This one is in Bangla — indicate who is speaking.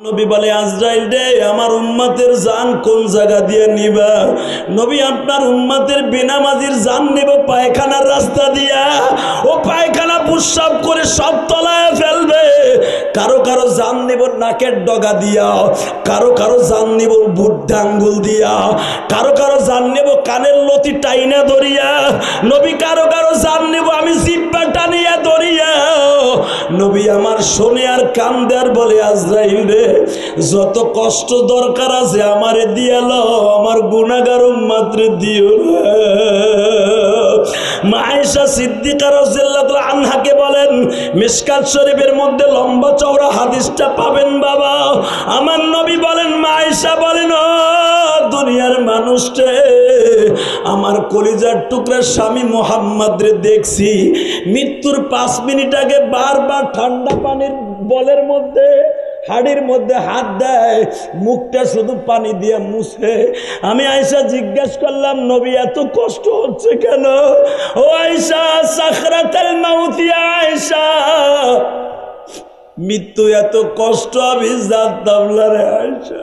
Speaker 1: নবী বলে, আজরাইল রে, আমার উম্মাতের জান কোন জায়গা দিয়ে নিবা? নবী, আপনার উম্মাতের জান পায়খানার রাস্তা দিয়া। ও পায়খানা করে সব তলায় ফেলবে। কারও কারও জান নেব নাকের ডগা দিয়া। কারও কারও জান নেব বুদ্ধ আঙ্গুল দিয়া। কারও কারও জান নেব কানের লতি টাইনা ধরিয়া। নবী, কারও কারও জান নেব আমি নবী আমার শোনে আর কান দেয়ার বলে, আজরাইল রে, যত কষ্ট দরকার আছে আমারে দিয়াল আমার গুণাগার মাত্র দিও। মায়েশা সিদ্দিকা রাদিয়াল্লাহু আনহাকে বলেন, মিশকাত শরীফের মধ্যে লম্বা চওড়া হাদিসটা পাবেন বাবা আমার নবী বলেন, মায়েশা বলেন, ও দুনিয়ার মানুষটে আমার কলিজার টুকরা স্বামী মোহাম্মদ রে দেখছি। মৃত্যুর পাঁচ মিনিট আগে বারবার ঠান্ডা পানির বলের মধ্যে, হাড়ির মধ্যে হাত দেয়, মুখটা শুধু পানি দিয়ে মুছে। আমি আয়সা জিজ্ঞেস করলাম, নবী, এত কষ্ট হচ্ছে কেন? ও আয়সা সাখরাতাল মাউতিয়া আয়সা মৃত্যু এত কষ্ট, আমি জানতাম রে আয়সা